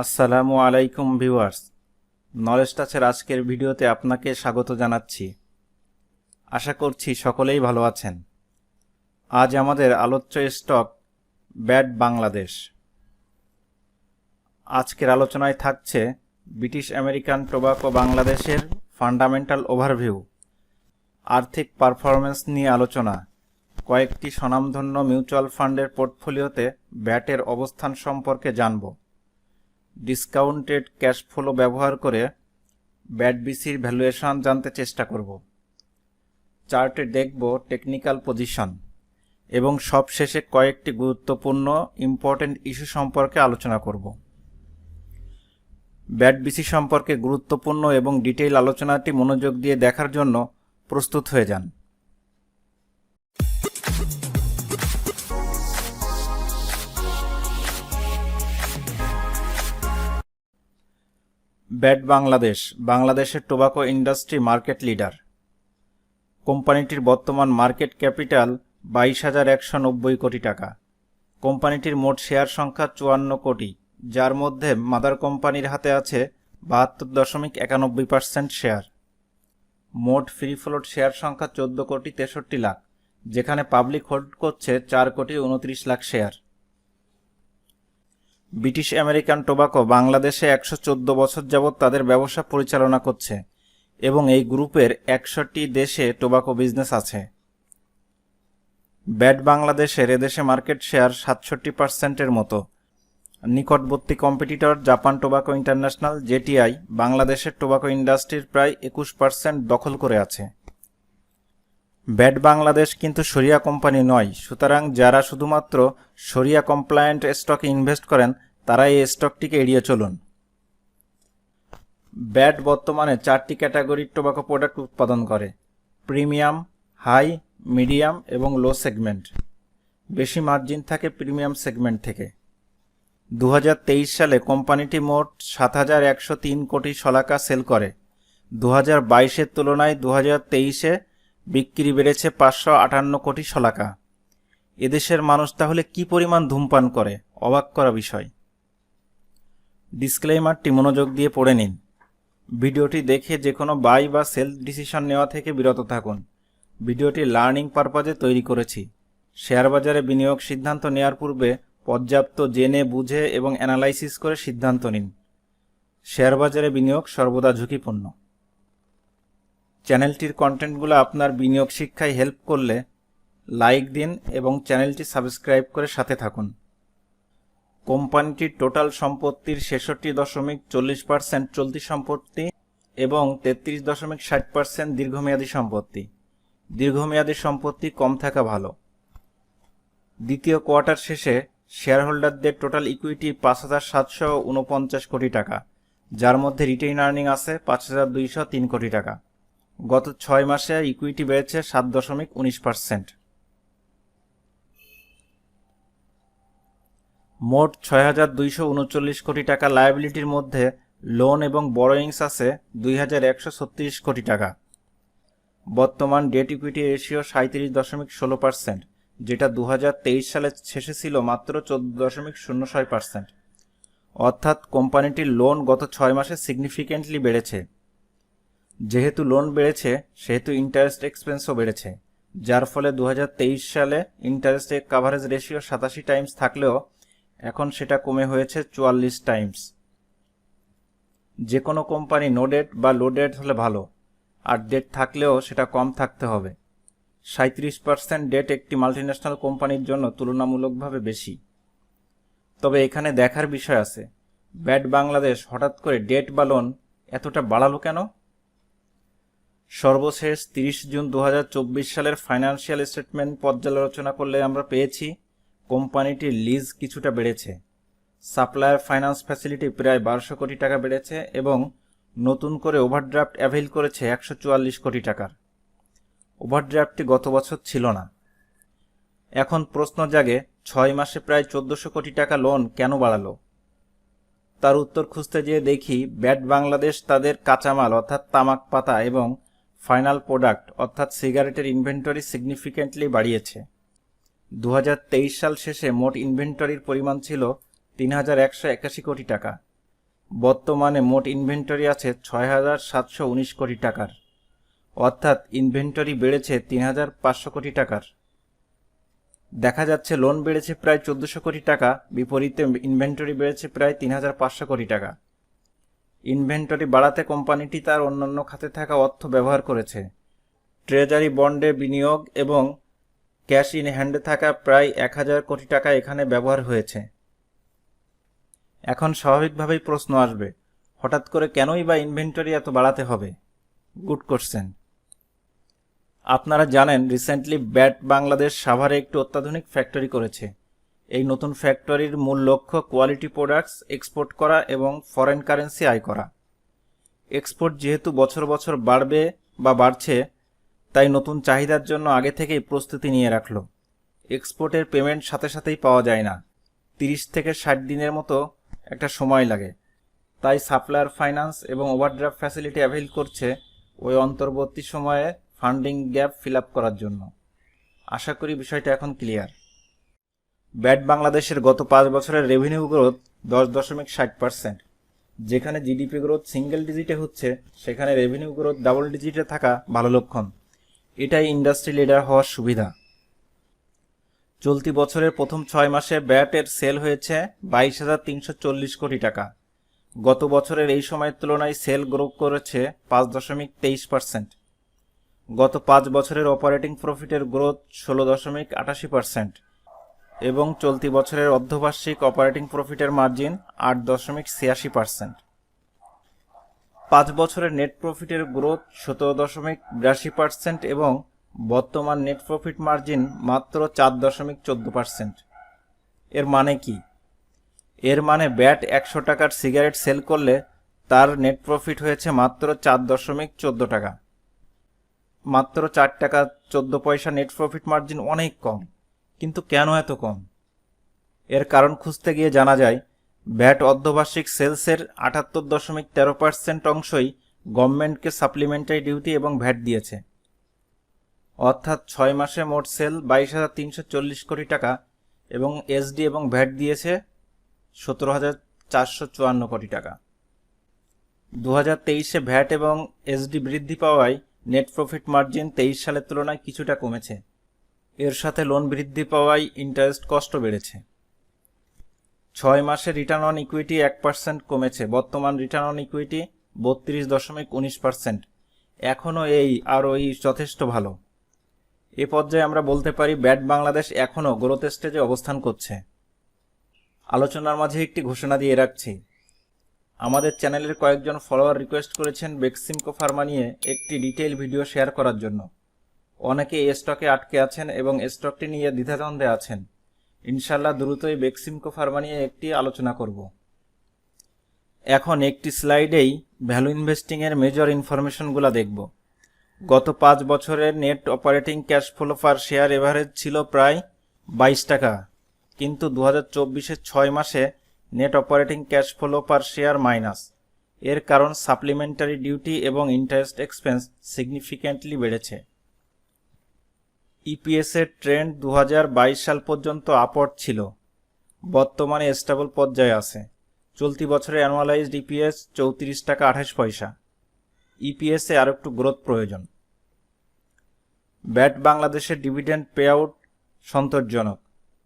আসসালামু আলাইকুম viewers. Knowledge টাচের আজকের ভিডিওতে আপনাকে স্বাগত জানাচ্ছি। আশা করছি সকলেই ভালো আছেন। আজ আমাদের আলোচ্য স্টক ব্যাট বাংলাদেশ। আজকের আলোচনায় থাকছে ব্রিটিশ আমেরিকান টোবাকো বাংলাদেশের ফান্ডামেন্টাল ওভারভিউ, আর্থিক পারফরমেন্স নিয়ে আলোচনা, কয়েকটি স্বনামধন্য মিউচুয়াল ফান্ডের পোর্টফোলিওতে ব্যাটের অবস্থান সম্পর্কে জানব। ডিসকাউন্টেড ক্যাশ ফ্লো ব্যবহার করে ব্যাট বিসির ভ্যালুয়েশন জানতে চেষ্টা করব। চার্টে দেখব টেকনিক্যাল পজিশন এবং সবশেষে কয়েকটি গুরুত্বপূর্ণ ইম্পর্টেন্ট ইস্যু সম্পর্কে আলোচনা করব। ব্যাট বিসি সম্পর্কে গুরুত্বপূর্ণ এবং ডিটেইল আলোচনাটি মনোযোগ দিয়ে দেখার জন্য প্রস্তুত হয়ে যান। ব্যাট বাংলাদেশ, বাংলাদেশের টোবাকো ইন্ডাস্ট্রি মার্কেট লিডার কোম্পানিটির বর্তমান মার্কেট ক্যাপিটাল বাইশ হাজার একশো নব্বই কোটি টাকা। কোম্পানিটির মোট শেয়ার সংখ্যা চুয়ান্ন কোটি, যার মধ্যে মাদার কোম্পানির হাতে আছে বাহাত্তর দশমিক একানব্বই পার্সেন্ট শেয়ার মোট ফ্রি ফ্লোট শেয়ার সংখ্যা চোদ্দ কোটি তেষট্টি লাখ, যেখানে পাবলিক হোল্ড করছে চার কোটি উনত্রিশ lakh share British American Tobacco বাংলাদেশে একশো চোদ্দ বছর যাবৎ তাদের ব্যবসা পরিচালনা করছে এবং এই গ্রুপের একষট্টি দেশে টোবাকো বিজনেস আছে। ব্যাট বাংলাদেশের এদেশে মার্কেট শেয়ার সাতষট্টি পার্সেন্টের মতো। নিকটবর্তী competitor Japan Tobacco International, JTI, বাংলাদেশের টোবাকো ইন্ডাস্ট্রির প্রায় একুশ পার্সেন্ট দখল করে আছে। ব্যাট বাংলাদেশ কিন্তু সরিয়া কোম্পানি নয়। সুতরাং যারা শুধুমাত্র সরিয়া কমপ্লায়েন্ট স্টকে ইনভেস্ট করেন তারা এই স্টকটিকে এড়িয়ে চলুন। ব্যাট বর্তমানে চারটি ক্যাটাগরির টোবাকো প্রোডাক্ট উৎপাদন করে। প্রিমিয়াম, হাই, মিডিয়াম এবং লো সেগমেন্ট। বেশি মার্জিন থাকে প্রিমিয়াম সেগমেন্ট থেকে। দু হাজার তেইশ সালে কোম্পানিটি মোট সাত হাজার একশো তিন কোটি শলাকা সেল করে। দু হাজার বাইশের তুলনায় দু হাজার তেইশে বিক্রি বেড়েছে পাঁচশো আটান্ন কোটি শলাকা। এদেশের মানুষ তাহলে কি পরিমাণ ধূমপান করে? অবাক করা বিষয়। ডিসক্লেইমারটি মনোযোগ দিয়ে পড়ে নিন। ভিডিওটি দেখে যে কোনো বাই বা সেল ডিসিশন নেওয়া থেকে বিরত থাকুন। ভিডিওটি লার্নিং পারপাজে তৈরি করেছি। শেয়ার বাজারে বিনিয়োগ সিদ্ধান্ত নেওয়ার পূর্বে পর্যাপ্ত জেনে বুঝে এবং অ্যানালাইসিস করে সিদ্ধান্ত নিন। শেয়ার বাজারে বিনিয়োগ সর্বদা ঝুঁকিপূর্ণ। চ্যানেলটির কন্টেন্টগুলো আপনার বিনিয়োগ শিক্ষায় হেল্প করলে লাইক দিন এবং চ্যানেলটি সাবস্ক্রাইব করে সাথে থাকুন। কোম্পানিটির টোটাল সম্পত্তির ছেষট্টি দশমিক চল্লিশ পার্সেন্ট চলতি সম্পত্তি এবং তেত্রিশ দশমিক ষাট পার্সেন্ট দীর্ঘমেয়াদী সম্পত্তি। দীর্ঘমেয়াদী সম্পত্তি কম থাকা ভালো। দ্বিতীয় কোয়ার্টার শেষে শেয়ার হোল্ডারদের টোটাল ইকুইটি পাঁচ হাজার সাতশো উনপঞ্চাশ কোটি টাকা, যার মধ্যে রিটেইন আর্নিং আছে পাঁচ হাজার দুইশো তিন কোটি টাকা। গত ছয় মাসে ইকুইটি বেড়েছে সাত দশমিক উনিশ পার্সেন্ট মোট ছয় হাজার দুইশো উনচল্লিশ কোটি টাকা লায়াবিলিটির মধ্যে লোন এবং বড়োয়িংস আছে দুই হাজার একশো ছত্রিশ কোটি টাকা। বর্তমান ডেট ইকুইটি রেশিও সাঁত্রিশ দশমিক ষোলো পার্সেন্ট যেটা দু হাজার তেইশ সালের শেষে ছিল মাত্র চোদ্দ দশমিক শূন্য ছয় পার্সেন্ট অর্থাৎ কোম্পানিটির লোন গত ছয় মাসে সিগনিফিকেন্টলি বেড়েছে। যেহেতু লোন বেড়েছে, সেহেতু ইন্টারেস্ট এক্সপেন্সও বেড়েছে। যার ফলে দু হাজার তেইশ সালে ইন্টারেস্ট কাভারেজ রেশিও সাতাশি টাইমস থাকলেও এখন সেটা কমে হয়েছে চুয়াল্লিশ টাইমস যে কোনো কোম্পানি নো ডেট বা লো ডেট হলে ভালো, আর ডেট থাকলেও সেটা কম থাকতে হবে। সাঁত্রিশ পার্সেন্ট ডেট একটি মাল্টিন্যাশনাল কোম্পানির জন্য তুলনামূলকভাবে বেশি। তবে এখানে দেখার বিষয় আছে, ব্যাট বাংলাদেশ হঠাৎ করে ডেট বা লোন এতটা বাড়ালো কেন? সর্বশেষ তিরিশ জুন দু হাজার চব্বিশ সালের ফাইন্যান্সিয়াল স্টেটমেন্ট পর্যালোচনা করলে আমরা পেয়েছি, কোম্পানিটির লিজ কিছুটা বেড়েছে। সাপ্লায়ার ফাইন্যান্স ফ্যাসিলিটি প্রায় বারোশো কোটি টাকা বেড়েছে এবং নতুন করে ওভারড্রাফট অ্যাভেল করেছে একশো চুয়াল্লিশ কোটি টাকার। ওভারড্রাফটটি গত বছর ছিল না। এখন প্রশ্ন জাগে, ছয় মাসে প্রায় চোদ্দশো কোটি টাকা লোন কেন বাড়ালো? তার উত্তর খুঁজতে যেয়ে দেখি, ব্যাট বাংলাদেশ তাদের কাঁচামাল অর্থাৎ তামাক পাতা এবং ফাইনাল প্রোডাক্ট, অর্থাৎ সিগারেটের ইনভেন্টরি সিগনিফিক্যান্টলি বাড়িয়েছে। দু হাজার তেইশ সাল শেষে মোট ইনভেন্টরির পরিমাণ ছিল তিন হাজার একশো একাশি কোটি টাকা। বর্তমানে মোট ইনভেন্টরি আছে ছয় হাজার সাতশো উনিশ কোটি টাকার। অর্থাৎ ইনভেন্টরি বেড়েছে তিন হাজার পাঁচশো কোটি টাকার। দেখা যাচ্ছে লোন বেড়েছে প্রায় চোদ্দশো কোটি টাকা, বিপরীতে ইনভেন্টরি বেড়েছে প্রায় তিন হাজার পাঁচশো কোটি টাকা। ইনভেন্টরি বাড়াতে কোম্পানিটি তার অন্যান্য খাতে থাকা অর্থ ব্যবহার করেছে। ট্রেজারি বন্ডে বিনিয়োগ এবং ক্যাশ ইন হ্যান্ডে থাকা প্রায় এক হাজার কোটি টাকা এখানে ব্যবহার হয়েছে। এখন স্বাভাবিকভাবেই প্রশ্ন আসবে, হঠাৎ করে কেনই বা ইনভেন্টরি এত বাড়াতে হবে? Good question. আপনারা জানেন, রিসেন্টলি ব্যাট বাংলাদেশ সাভারে একটি অত্যাধুনিক ফ্যাক্টরি করেছে। এই নতুন ফ্যাক্টরির মূল লক্ষ্য কোয়ালিটি প্রোডাক্টস এক্সপোর্ট করা এবং ফরেন কারেন্সি আয় করা। এক্সপোর্ট যেহেতু বছর বছর বাড়বে বা বাড়ছে, তাই নতুন চাহিদার জন্য আগে থেকেই প্রস্তুতি নিয়ে রাখল। এক্সপোর্টের পেমেন্ট সাথে সাথেই পাওয়া যায় না। তিরিশ থেকে ষাট দিনের মতো একটা সময় লাগে। তাই সাপ্লায়ার ফাইন্যান্স এবং ওভারড্রাফট ফ্যাসিলিটি অ্যাভেল করছে ওই অন্তর্বর্তী সময়ে ফান্ডিং গ্যাপ ফিল করার জন্য। আশা করি বিষয়টা এখন ক্লিয়ার। ব্যাট বাংলাদেশের গত পাঁচ বছরের রেভিনিউ গ্রোথ দশ দশমিক ষাট পার্সেন্ট যেখানে জিডিপি গ্রোথ সিঙ্গেল ডিজিটে হচ্ছে, সেখানে রেভিনিউ গ্রোথ ডাবল ডিজিটে থাকা ভালো লক্ষণ। এটাই ইন্ডাস্ট্রি লিডার হওয়ার সুবিধা। চলতি বছরের প্রথম ছয় মাসে ব্যাটের সেল হয়েছে বাইশ হাজার তিনশো চল্লিশ কোটি টাকা। গত বছরের এই সময়ের তুলনায় সেল গ্রো করেছে পাঁচ দশমিক তেইশ পার্সেন্ট গত পাঁচ বছরের অপারেটিং প্রফিটের গ্রোথ ষোলো দশমিক আটাশি পার্সেন্ট এবং চলতি বছরের অর্ধবার্ষিক অপারেটিং প্রফিটের মার্জিন আট দশমিক ছিয়াশি পার্সেন্ট। পাঁচ বছরের নেট প্রফিটের গ্রোথ সতেরো দশমিক বিরাশি পার্সেন্ট এবং বর্তমান নেট প্রফিট মার্জিন মাত্র চার দশমিক চোদ্দ পার্সেন্ট। এর মানে কি? এর মানে ব্যাট একশো টাকার সিগারেট সেল করলে তার নেট প্রফিট হয়েছে মাত্র চার দশমিক চোদ্দ টাকা। মাত্র চার টাকা চোদ্দ পয়সা নেট প্রফিট মার্জিন অনেক কম। কিন্তু কেন এত কম? এর কারণ খুঁজতে গিয়ে জানা যায় ভ্যাট অর্ধবার্ষিক সেলসের আটাত্তর দশমিক তেরো পার্সেন্ট অংশই গভর্নমেন্টকে সাপ্লিমেন্টারি ডিউটি এবং ভ্যাট দিয়েছে। অর্থাৎ ছয় মাসে মোট সেল বাইশ হাজার তিনশো চল্লিশ কোটি টাকা এবং এসডি এবং ভ্যাট দিয়েছে সতেরো হাজার চারশো চুয়ান্ন কোটি টাকা। দু হাজার তেইশে ভ্যাট এবং এসডি বৃদ্ধি পাওয়ায় নেট প্রফিট মার্জিন তেইশ সালের তুলনায় কিছুটা কমেছে। এর সাথে লোন বৃদ্ধি পাওয়ায় ইন্টারেস্ট কষ্ট বেড়েছে। ছয় মাসে রিটার্ন অন ইকুইটি এক পার্সেন্ট কমেছে। বর্তমান রিটার্ন অন ইকুইটি বত্রিশ দশমিক উনিশ পার্সেন্ট এখনও এই আর ওই যথেষ্ট ভালো। এ পর্যায়ে আমরা বলতে পারি, ব্যাট বাংলাদেশ এখনও গ্রোথ স্টেজে অবস্থান করছে। আলোচনার মাঝে একটি ঘোষণা দিয়ে রাখছি। আমাদের চ্যানেলের কয়েকজন ফলোয়ার রিকোয়েস্ট করেছেন বেক্সিমকো ফার্মা নিয়ে একটি ডিটেইল ভিডিও শেয়ার করার জন্য। অনেকে স্টকে আটকে আছেন এবং স্টকটি নিয়ে দ্বিধাদ্বন্দ্বে আছেন। ইনশাল্লাহ দ্রুতই বেক্সিমকো ফার্মা নিয়ে একটি আলোচনা করব। এখন একটি স্লাইডেই ভ্যালু ইনভেস্টিংয়ের মেজর ইনফরমেশনগুলো দেখব। গত পাঁচ বছরের net operating cash flow per share average ছিল প্রায় বাইশ টাকা। কিন্তু দু হাজার ছয় মাসে net operating cash flow per share minus. এর কারণ সাপ্লিমেন্টারি ডিউটি এবং ইন্টারেস্ট এক্সপেন্স সিগনিফিক্যান্টলি বেড়েছে। ইপিএস এর ট্রেন্ড দু হাজার বাইশ সাল পর্যন্ত আপওয়ার্ড ছিল। বর্তমানে স্টেবল পর্যায়ে আছে। চলতি বছরে অ্যানুয়ালাইজড ইপিএস চৌত্রিশ টাকা আঠাশ পয়সা। ইপিএস আরও একটু গ্রোথ প্রয়োজন। ব্যাট বাংলাদেশের ডিভিডেন্ড পে আউট সন্তোষজনক।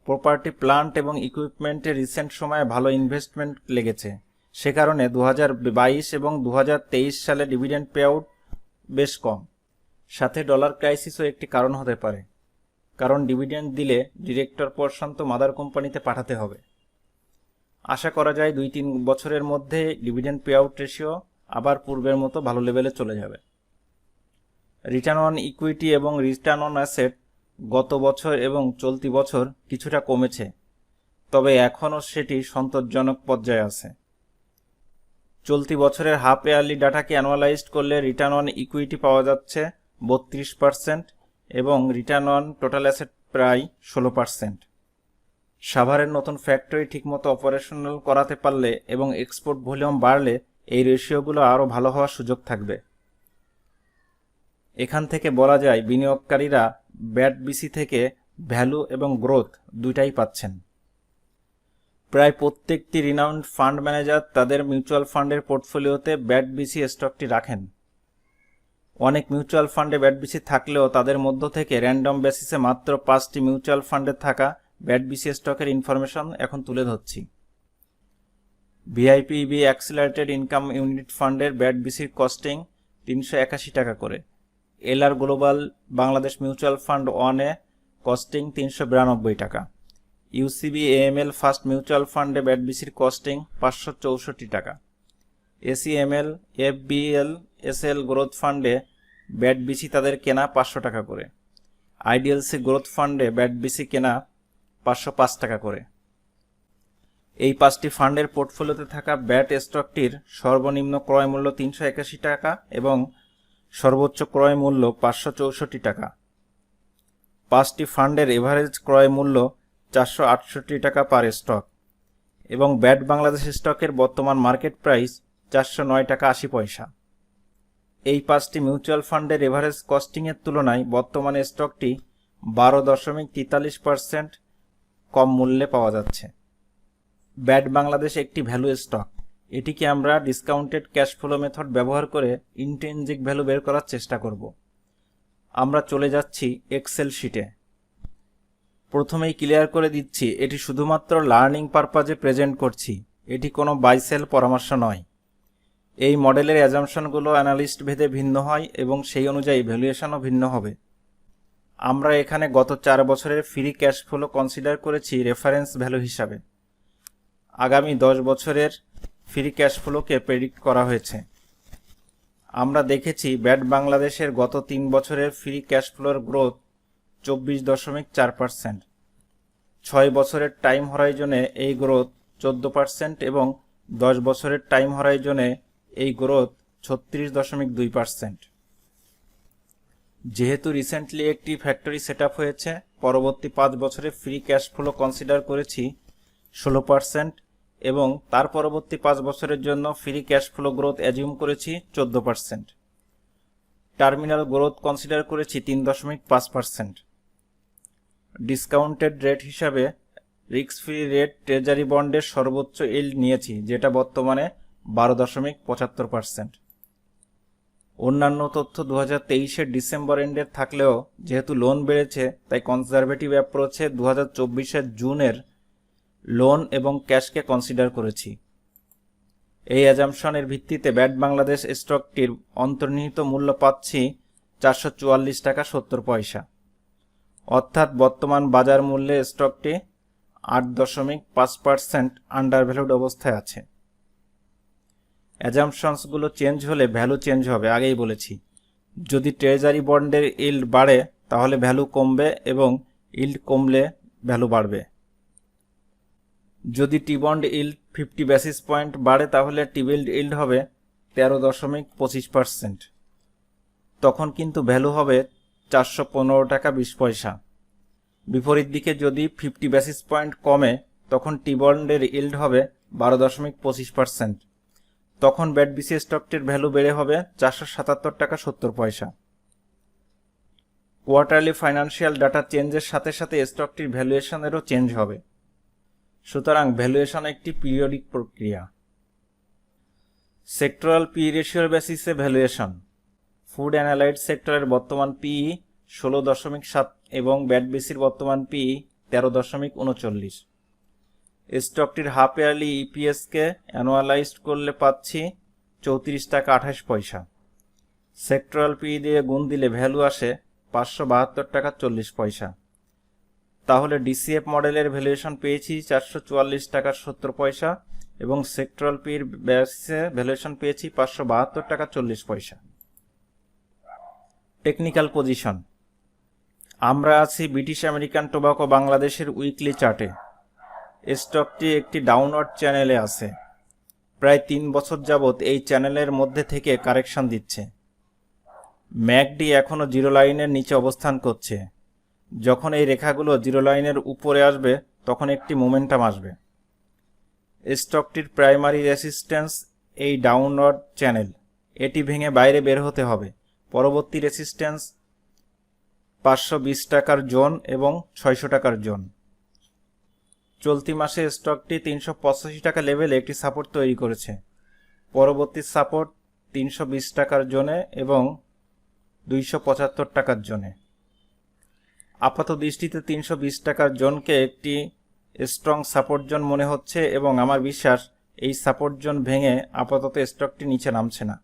প্রপার্টি প্লান্ট এবং ইকুইপমেন্টে রিসেন্ট সময়ে ভালো ইনভেস্টমেন্ট লেগেছে। সে কারণে দু হাজার বাইশ এবং দু হাজার তেইশ সালে ডিভিডেন্ড পে আউট বেশ কম। সাথে ডলার ক্রাইসিসও একটি কারণ হতে পারে, কারণ ডিভিডেন্ড দিলে ডিরেক্টর পোর্শন তো মাদার কোম্পানিতে পাঠাতে হবে। আশা করা যায় দুই তিন বছরের মধ্যে ডিভিডেন্ড পে আউট রেশিও আবার পূর্বের মতো ভালো লেভেলে চলে যাবে। রিটার্ন অন ইকুইটি এবং রিটার্ন অন অ্যাসেট গত বছর এবং চলতি বছর কিছুটা কমেছে, তবে এখনও সেটি সন্তোষজনক পর্যায়ে আছে। চলতি বছরের হাফ ইয়ারলি ডাটাকে অ্যানুয়ালাইজড করলে রিটার্ন অন ইকুইটি পাওয়া যাচ্ছে বত্রিশ পার্সেন্ট এবং রিটার্ন অন টোটাল অ্যাসেট প্রায় ষোলো পার্সেন্ট সাভারের নতুন ফ্যাক্টরি ঠিকমতো অপারেশনাল করাতে পারলে এবং এক্সপোর্ট ভলিউম বাড়লে এই রেশিওগুলো আরও ভালো হওয়ার সুযোগ থাকবে। এখান থেকে বলা যায় বিনিয়োগকারীরা ব্যাট বিসি থেকে ভ্যালু এবং গ্রোথ দুইটাই পাচ্ছেন। প্রায় প্রত্যেকটি রিনাউন্ড ফান্ড ম্যানেজার তাদের মিউচুয়াল ফান্ডের পোর্টফোলিওতে ব্যাট বিসি স্টকটি রাখেন। অনেক মিউচুয়াল ফান্ডে ব্যাট বিসি থাকলেও তাদের মধ্য থেকে র্যান্ডম বেসিসে মাত্র পাঁচটি মিউচুয়াল ফান্ডে থাকা ব্যাট বিসি স্টকের ইনফরমেশন এখন তুলে ধরছি। VIP B accelerated income unit ফান্ডের ব্যাট বিসির কস্টিং তিনশো একাশি টাকা করে। LR global Bangladesh mutual fund ওয়ানে কস্টিং তিনশো বিরানব্বই টাকা। ইউসিবি এএমএল ফার্স্ট মিউচুয়াল ফান্ডে ব্যাট বিসির কস্টিং পাঁচশো চৌষট্টি টাকা। এসিএমএল, এফবিএল, এসএল গ্রোথ ফান্ডে ব্যাট বিসি তাদের কেনা পাঁচশো টাকা করে। আইডিএলসি গ্রোথ ফান্ডে ব্যাট বিসি কেনা পাঁচশো পাঁচ টাকা করে। এই পাঁচটি ফান্ডের পোর্টফোলিওতে থাকা ব্যাট স্টকটির সর্বনিম্ন ক্রয় মূল্য তিনশো একাশি টাকা এবং সর্বোচ্চ ক্রয় মূল্য পাঁচশো চৌষট্টি টাকা। পাঁচটি ফান্ডের এভারেজ ক্রয় মূল্য চারশো আটষট্টি টাকা পার স্টক এবং ব্যাট বাংলাদেশ স্টকের বর্তমান মার্কেট প্রাইস চারশো নয় টাকা আশি পয়সা। এই পাঁচটি মিউচুয়াল ফান্ডের এভারেজ কস্টিংয়ের তুলনায় বর্তমানে স্টকটি বারো দশমিক তেতাল্লিশ পার্সেন্ট কম মূল্যে পাওয়া যাচ্ছে। ব্যাট বাংলাদেশ একটি ভ্যালু স্টক। এটিকে আমরা ডিসকাউন্টেড ক্যাশ ফ্লো মেথড ব্যবহার করে ইন্টেনজিক ভ্যালু বের করার চেষ্টা করব। আমরা চলে যাচ্ছি এক্সেল শিটে। প্রথমেই ক্লিয়ার করে দিচ্ছি, এটি শুধুমাত্র লার্নিং পারপাজে প্রেজেন্ট করছি। এটি কোনো বাইসেল পরামর্শ নয়। এই মডেলের অ্যাজামশনগুলো অ্যানালিস্ট ভেদে ভিন্ন হয় এবং সেই অনুযায়ী ভ্যালুয়েশনও ভিন্ন হবে। আমরা এখানে গত চার বছরের ফ্রি ক্যাশ ফ্লো কনসিডার করেছি রেফারেন্স ভ্যালু হিসাবে। আগামী দশ বছরের ফ্রি ক্যাশ ফ্লোকে প্রেডিক্ট করা হয়েছে। আমরা দেখেছি ব্যাট বাংলাদেশের গত তিন বছরের ফ্রি ক্যাশ ফ্লোর গ্রোথ চব্বিশ দশমিক চার পার্সেন্ট ছয় বছরের টাইম হরাইজনে এই গ্রোথ চোদ্দ পার্সেন্ট এবং দশ বছরের টাইম হরাইজনে এই গ্রোথ ছত্রিশ দশমিক দুই পার্সেন্ট যেহেতু রিসেন্টলি একটি ফ্যাক্টরি সেট হয়েছে, পরবর্তী পাঁচ বছরে ফ্রি ক্যাশ ফ্লো কনসিডার করেছি ষোলো পার্সেন্ট এবং তার পরবর্তী পাঁচ বছরের জন্য free cash flow growth assume করেছি চোদ্দ পার্সেন্ট টার্মিনাল গ্রোথ কনসিডার করেছি তিন দশমিক পাঁচ পার্সেন্ট ডিসকাউন্টেড রেট হিসাবে রিক্স ফ্রি রেট ট্রেজারি বন্ডের সর্বোচ্চ ইল্ড নিয়েছি, যেটা বর্তমানে বারো দশমিক পঁচাত্তর পার্সেন্ট অন্যান্য তথ্য দু হাজার তেইশের ডিসেম্বর এন্ডের থাকলেও যেহেতু লোন বেড়েছে, তাই কনজারভেটিভ অ্যাপ্রোচে দু হাজার চব্বিশের জুনের লোন এবং ক্যাশকে কনসিডার করেছি। এই অ্যাজামশনের ভিত্তিতে ব্যাট বাংলাদেশ স্টকটির অন্তর্নিহিত মূল্য পাচ্ছি চারশো চুয়াল্লিশ টাকা সত্তর পয়সা। অর্থাৎ বর্তমান বাজার মূল্যে স্টকটি আট দশমিক পাঁচ পার্সেন্ট আন্ডারভ্যালুড অবস্থায় আছে। অ্যাজামশনসগুলো চেঞ্জ হলে ভ্যালু চেঞ্জ হবে, আগেই বলেছি। যদি ট্রেজারি বন্ডের ইল্ড বাড়ে, তাহলে ভ্যালু কমবে এবং ইল্ড কমলে ভ্যালু বাড়বে। যদি T bond yield fifty basis point বাড়ে, তাহলে টিবিল্ড ইল্ড হবে তেরো দশমিক পঁচিশ পার্সেন্ট তখন কিন্তু ভ্যালু হবে চারশো পনেরো টাকা বিশ পয়সা। বিপরীত দিকে যদি ফিফটি বেসিস পয়েন্ট কমে, তখন টি বন্ডের ইল্ড হবে বারো দশমিক পঁচিশ পার্সেন্ট তখন ব্যাট বিসি স্টকটির ভ্যালু বেড়ে হবে চারশো সাতাত্তর টাকা সত্তর পয়সা। কোয়ার্টারলি ফাইন্যান্সিয়াল ডাটা চেঞ্জের সাথে সাথে স্টকটির ভ্যালুয়েশনেরও চেঞ্জ হবে। সুতরাং ভ্যালুয়েশন একটি পিরিয়ডিক প্রক্রিয়া। সেক্টরাল পি রেশিওর বেসিসে ভ্যালুয়েশন। ফুড অ্যানালাইট সেক্টরের বর্তমান পি ষোলো দশমিক সাত এবং ব্যাট বিসির বর্তমান পি তেরো দশমিক উনচল্লিশ। স্টকটির হাফ ইয়ারলি ইপিএসকে অ্যানুয়ালাইজড করলে পাচ্ছি চৌত্রিশ টাকা আঠাশ পয়সা। সেক্টরাল পি দিয়ে গুণ দিলে ভ্যালু আসে পাঁচশো বাহাত্তর টাকা চল্লিশ পয়সা। তাহলে ডিসিএফ মডেলের ভ্যালুয়েশন পেয়েছি চারশো চুয়াল্লিশ টাকা সত্তর পয়সা এবং সেক্টরাল পির ব্যাসে ভ্যালুয়েশন পেয়েছি পাঁচশো বাহাত্তর টাকা চল্লিশ পয়সা। Technical position. আমরা আছি ব্রিটিশ আমেরিকান টোবাকো বাংলাদেশের উইকলি চার্টে। স্টকটি একটি ডাউনওয়ার্ড চ্যানেলে আছে। প্রায় তিন বছর যাবৎ এই চ্যানেলের মধ্যে থেকে কারেকশন দিচ্ছে। ম্যাকডি এখনও জিরো লাইনের নিচে অবস্থান করছে। যখন এই রেখাগুলো জিরো লাইনের উপরে আসবে, তখন একটি মোমেন্টাম আসবে। স্টকটির প্রাইমারি রেসিস্ট্যান্স এই ডাউনওয়ার্ড চ্যানেল। এটি ভেঙে বাইরে বের হতে হবে। পরবর্তী রেসিস্ট্যান্স পাঁচশো বিশ টাকার জোন এবং ছয়শো টাকার জোন। চলতি মাসে স্টকটি তিনশো পঁচাশি টাকা লেভেলে একটি সাপোর্ট তৈরি করেছে। পরবর্তী সাপোর্ট তিনশো বিশ টাকার জোনে এবং দুইশো পঁচাত্তর টাকার জোনে। আপাত দৃষ্টিতে তিনশো বিশ টাকার জোনকে একটি স্ট্রং সাপোর্ট জোন মনে হচ্ছে এবং আমার বিশ্বাস এই সাপোর্ট জোন ভেঙে আপাতত স্টকটি নিচে নামছে না।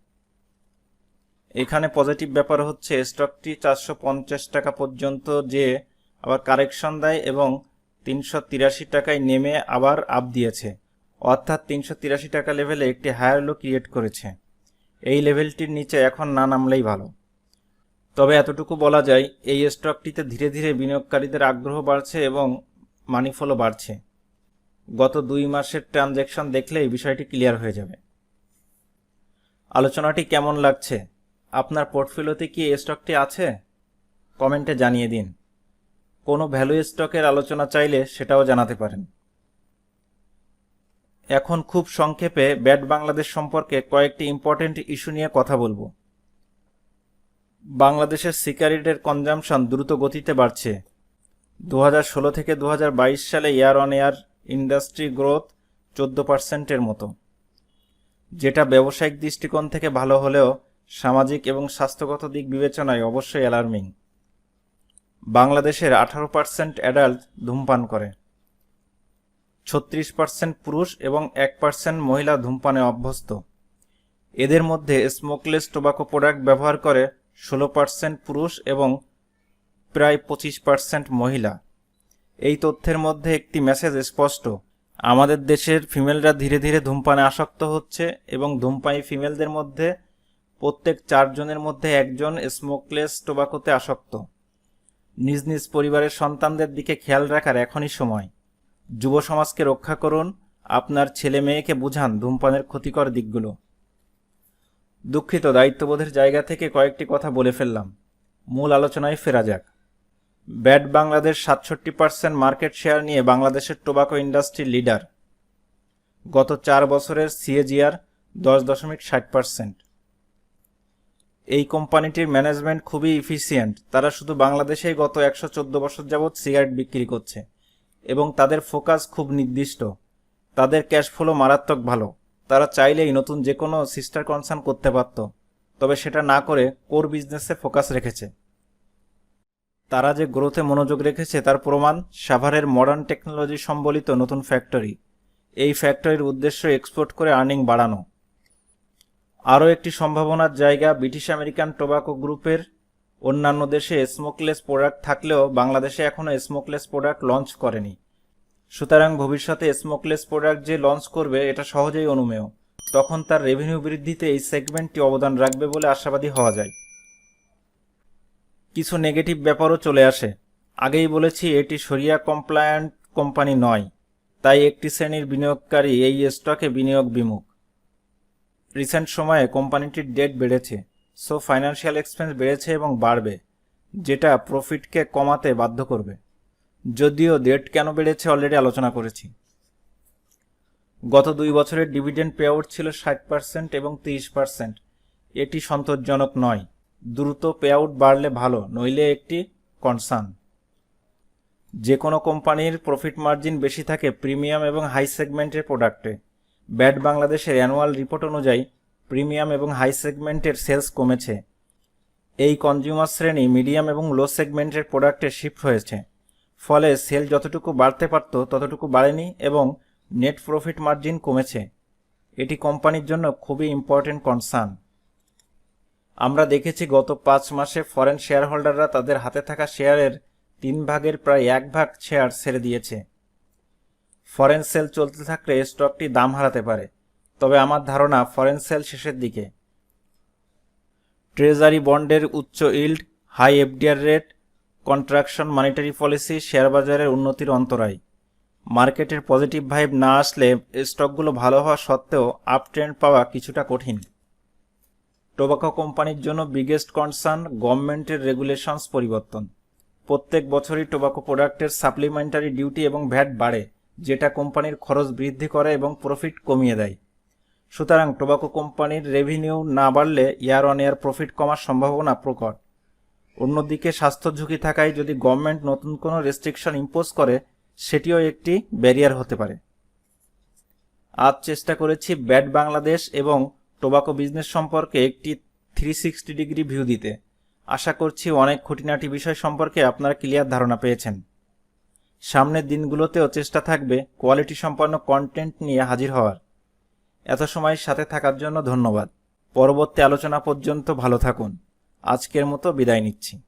এখানে পজিটিভ ব্যাপার হচ্ছে স্টকটি চারশো পঞ্চাশ টাকা পর্যন্ত যে আবার কারেকশন দেয় এবং তিনশো তিরাশি টাকায় নেমে আবার আপ দিয়েছে। অর্থাৎ তিনশো তিরাশি টাকা লেভেলে একটি হায়ার লো ক্রিয়েট করেছে। এই লেভেলটির নিচে এখন না নামলেই ভালো। তবে এতটুকু বলা যায়, এই স্টকটিতে ধীরে ধীরে বিনিয়োগকারীদের আগ্রহ বাড়ছে এবং মানি ফ্লো বাড়ছে। গত দুই মাসের ট্রানজ্যাকশন দেখলে এই বিষয়টি ক্লিয়ার হয়ে যাবে। আলোচনাটি কেমন লাগছে? আপনার পোর্টফোলিওতে কি এই স্টকটি আছে? কমেন্টে জানিয়ে দিন। কোনো ভ্যালু স্টকের আলোচনা চাইলে সেটাও জানাতে পারেন। এখন খুব সংক্ষেপে ব্যাট বাংলাদেশ সম্পর্কে কয়েকটি ইম্পর্টেন্ট ইস্যু নিয়ে কথা বলব। বাংলাদেশের সিগারেটের কনজামশন দ্রুত গতিতে বাড়ছে। দু থেকে দু হাজার বাইশ সালে year on year industry growth চোদ্দ পার্সেন্টের মতো। যেটা ব্যবসায়িক দৃষ্টিকোণ থেকে ভালো হলেও সামাজিক এবং স্বাস্থ্যগত দিক বিবেচনায় অবশ্যই অ্যালার্মিং বাংলাদেশের আঠারো পার্সেন্ট অ্যাডাল্ট ধূমপান করে। ছত্রিশ পার্সেন্ট পুরুষ এবং এক পার্সেন্ট মহিলা ধূমপানে অভ্যস্ত। এদের মধ্যে স্মোকলেস টোবাকো প্রোডাক্ট ব্যবহার করে ষোলো পার্সেন্ট পুরুষ এবং প্রায় পঁচিশ পার্সেন্ট মহিলা। এই তথ্যের মধ্যে একটি মেসেজ স্পষ্ট। আমাদের দেশের ফিমেলরা ধীরে ধীরে ধূমপানে আসক্ত হচ্ছে এবং ধূমপায়ী ফিমেলদের মধ্যে প্রত্যেক চারজনের মধ্যে একজন স্মোকলেস টোবাকোতে আসক্ত। নিজ নিজ পরিবারের সন্তানদের দিকে খেয়াল রাখার এখনই সময়। যুব সমাজকে রক্ষা করুন, আপনার ছেলে মেয়েকে বুঝান ধূমপানের ক্ষতিকর দিকগুলো। দুঃখিত দায়িত্ববোধের জায়গা থেকে কয়েকটি কথা বলে ফেললাম। মূল আলোচনায় ফেরা যাক। ব্যাট বাংলাদেশ সাতষট্টি পার্সেন্ট মার্কেট শেয়ার নিয়ে বাংলাদেশের টোবাকো ইন্ডাস্ট্রির লিডার। গত চার বছরের সিএজিআর দশ দশমিক ষাট পার্সেন্ট এই কোম্পানিটির ম্যানেজমেন্ট খুবই ইফিসিয়েন্ট তারা শুধু বাংলাদেশেই গত একশো চোদ্দ বছর যাবৎ সিগারেট বিক্রি করছে এবং তাদের ফোকাস খুব নির্দিষ্ট। তাদের ক্যাশ ফ্লো মারাত্মক ভালো। তারা চাইলেই নতুন যে কোনো সিস্টার কনসার্ন করতে পারত তবে সেটা না করে কোর বিজনেসে ফোকাস রেখেছে। তারা যে গ্রোথে মনোযোগ রেখেছে তার প্রমাণ সাভারের মডার্ন টেকনোলজি সম্বলিত নতুন ফ্যাক্টরি এই ফ্যাক্টরির উদ্দেশ্য এক্সপোর্ট করে আর্নিং বাড়ানো। আরও একটি সম্ভাবনার জায়গা ব্রিটিশ আমেরিকান টোবাকো গ্রুপের অন্যান্য দেশে স্মোকলেস প্রোডাক্ট থাকলেও বাংলাদেশে এখনও স্মোকলেস প্রোডাক্ট লঞ্চ করেনি। সুতরাং ভবিষ্যতে স্মোকলেস প্রোডাক্ট যে লঞ্চ করবে, এটা সহজেই অনুমেয়। তখন তার রেভিনিউ বৃদ্ধিতে এই সেগমেন্টটি অবদান রাখবে বলে আশাবাদী হওয়া যায়। কিছু নেগেটিভ ব্যাপারও চলে আসে। আগেই বলেছি, এটি সরিয়া কমপ্লায়েন্ট কোম্পানি নয়, তাই একটি শ্রেণির বিনিয়োগকারী এই স্টকে বিনিয়োগ বিমুখ। রিসেন্ট সময়ে কোম্পানিটির ডেট বেড়েছে সো ফাইন্যান্সিয়াল এক্সপেন্স বেড়েছে এবং বাড়বে, যেটা প্রফিটকে কমাতে বাধ্য করবে। যদিও ডেট কেন বেড়েছে অলরেডি আলোচনা করেছি। গত দুই বছরের ডিভিডেন্ড পে আউট ছিল ষাট পার্সেন্ট এবং তিরিশ পার্সেন্ট এটি সন্তোষজনক নয়, দ্রুত পে আউট বাড়লে ভালো, নইলে একটি কনসার্ন যে কোনো কোম্পানির প্রফিট মার্জিন বেশি থাকে প্রিমিয়াম এবং হাই সেগমেন্টের প্রোডাক্টে ব্যাট বাংলাদেশের অ্যানুয়াল রিপোর্ট অনুযায়ী প্রিমিয়াম এবং হাই সেগমেন্টের সেলস কমেছে। এই কনজিউমার শ্রেণি মিডিয়াম এবং লো সেগমেন্টের প্রোডাক্টে শিফট হয়েছে। ফলে সেল যতটুকু বাড়তে পারত, ততটুকু বাড়েনি এবং নেট প্রফিট মার্জিন কমেছে। এটি কোম্পানির জন্য খুবই ইম্পর্টেন্ট কনসার্ন। আমরা দেখেছি গত পাঁচ মাসে ফরেন শেয়ার হোল্ডাররা তাদের হাতে থাকা শেয়ারের তিন ভাগের প্রায় এক ভাগ শেয়ার ছেড়ে দিয়েছে। ফরেন সেল চলতে থাকলে স্টকটি দাম হারাতে পারে। তবে আমার ধারণা ফরেন সেল শেষের দিকে। ট্রেজারি বন্ডের উচ্চ yield, high FDR rate, contraction monetary policy, share বাজারের উন্নতির অন্তরায়। মার্কেটের পজিটিভ ভাইব না আসলে স্টকগুলো ভালো হওয়া সত্ত্বেও আপ ট্রেন্ড পাওয়া কিছুটা কঠিন। টোবাকো কোম্পানির জন্য বিগেস্ট কনসার্ন গভর্নমেন্টের রেগুলেশনস পরিবর্তন। প্রত্যেক বছরই টোবাকো প্রোডাক্টের সাপ্লিমেন্টারি ডিউটি এবং ভ্যাট বাড়ে। যেটা কোম্পানির খরচ বৃদ্ধি করে এবং প্রফিট কমিয়ে দেয়। সুতরাং টোবাকো কোম্পানির রেভিনিউ না বাড়লে ইয়ার অন ইয়ার প্রফিট কমার সম্ভাবনা প্রকট। অন্যদিকে স্বাস্থ্য ঝুঁকি থাকায় যদি গভর্নমেন্ট নতুন কোনো রেস্ট্রিকশন ইম্পোজ করে, সেটিও একটি ব্যারিয়ার হতে পারে। আজ চেষ্টা করেছি ব্যাট বাংলাদেশ এবং টোবাকো বিজনেস সম্পর্কে একটি থ্রি সিক্সটি ডিগ্রি ভিউ দিতে। আশা করছি অনেক খুঁটিনাটি বিষয় সম্পর্কে আপনারা ক্লিয়ার ধারণা পেয়েছেন। সামনের দিনগুলোতেও চেষ্টা থাকবে কোয়ালিটি সম্পন্ন কন্টেন্ট নিয়ে হাজির হওয়ার। এত সময় সাথে থাকার জন্য ধন্যবাদ। পরবর্তী আলোচনা পর্যন্ত ভালো থাকুন। আজকের মতো বিদায় নিচ্ছি।